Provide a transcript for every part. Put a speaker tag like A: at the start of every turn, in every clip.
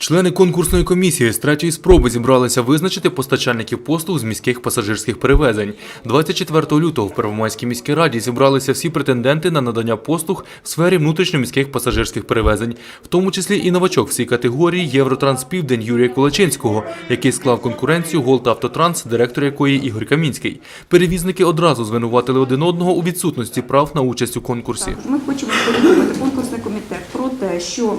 A: Члени конкурсної комісії з третьої спроби зібралися визначити постачальників послуг з міських пасажирських перевезень. 24 лютого в Первомайській міській раді зібралися всі претенденти на надання послуг в сфері внутрішньоміських пасажирських перевезень, в тому числі і новачок в цій категорії Євротранспівдень Юрія Кулачинського, який склав конкуренцію Голд Автотранс, директор якої Ігор Камінський. Перевізники одразу звинуватили один одного у відсутності прав на участь у конкурсі.
B: Ми хочемо повідомити конкурсний комітет про те, що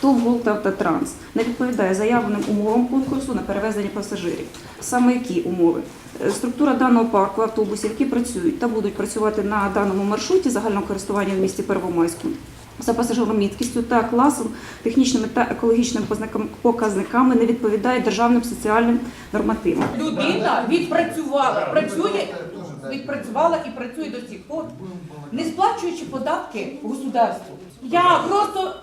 B: ТОВ «Голд Автотранс» не відповідає заявленим умовам конкурсу на перевезення пасажирів. Саме які умови? Е, Структура даного парку автобусів, які працюють та будуть працювати на даному маршруті загального користування в місті Первомайську за пасажиромісткістю та класом, технічними та екологічними показниками не відповідає державним соціальним нормативам.
C: Людина відпрацювала, працює, відпрацювала і працює до сих пор, не сплачуючи податки государству. Я просто,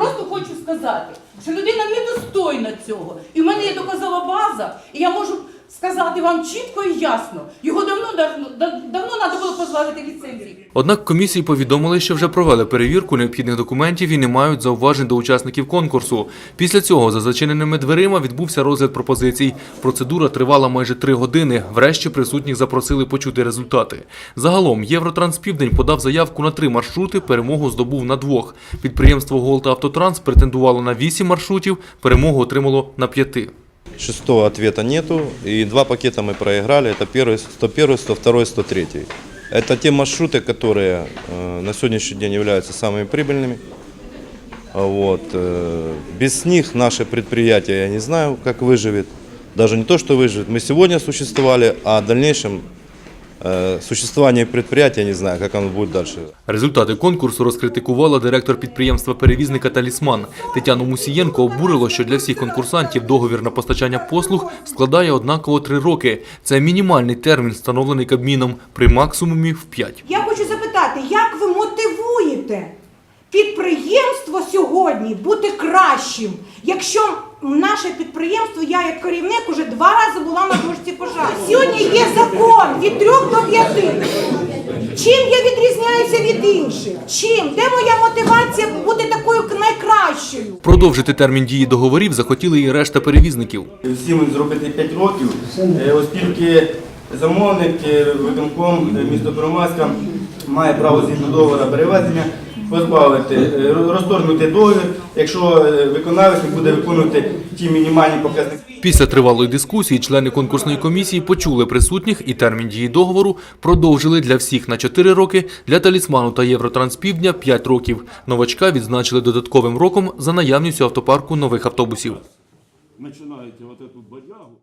C: просто хочу сказати, що людина недостойна цього. І в мене є доказова база, і я можу сказати вам чітко і ясно. Його давно давно, треба було позбавити ліцензії.
A: Однак комісії повідомили, що вже провели перевірку необхідних документів і не мають зауважень до учасників конкурсу. Після цього за зачиненими дверима відбувся розгляд пропозицій. Процедура тривала майже три години. Врешті присутніх запросили почути результати. Загалом Євротранспівдень подав заявку на три маршрути, перемогу здобув на двох. Підприємство Голд Автотранс претендувало на вісім маршрутів, перемогу отримало на п'яти.
D: Шестого ответа нету, и два пакета мы проиграли. Это первый, 101, 102, 103. Это те маршруты, которые э, на сегодняшний день являются самыми прибыльными. А Вот. э, без них наше предприятие, я не знаю, как выживет. Даже не то, что выживет. Мы сегодня существовали, а в дальнейшем э, существование предприятия, я не знаю, как оно будет дальше.
A: Результати конкурсу розкритикувала директор підприємства перевізника Талісман. Тетяну Мусієнко обурило, що для всіх конкурсантів договір на постачання послуг складає однаково три роки. Це мінімальний термін, встановлений Кабміном, при максимумі в п'ять.
E: Я хочу запитати, як ви мотивуєте підприємство сьогодні бути кращим, якщо наше підприємство, я як керівник уже два рази була на дошці пожежі. Сьогодні є закон від трьох до п'яти. Чим я відрізняюся від інших? Чим? Де моя мотивація бути такою найкращою?
A: Продовжити термін дії договорів захотіли і решта перевізників.
F: всім зробити 5 років, е, оскільки замовник, е, виконком е, Первомайська має право згідно договору перевезення позбавити, е, розторгнути договір, якщо е, виконавець не буде виконувати ті мінімальні показники.
A: Після тривалої дискусії члени конкурсної комісії почули присутніх і термін дії договору продовжили для всіх на 4 роки, для талісману та Євротранспівдня 5 років. Новачка відзначили додатковим роком за наявністю автопарку нових автобусів.
G: начинаете вот эту бодягу.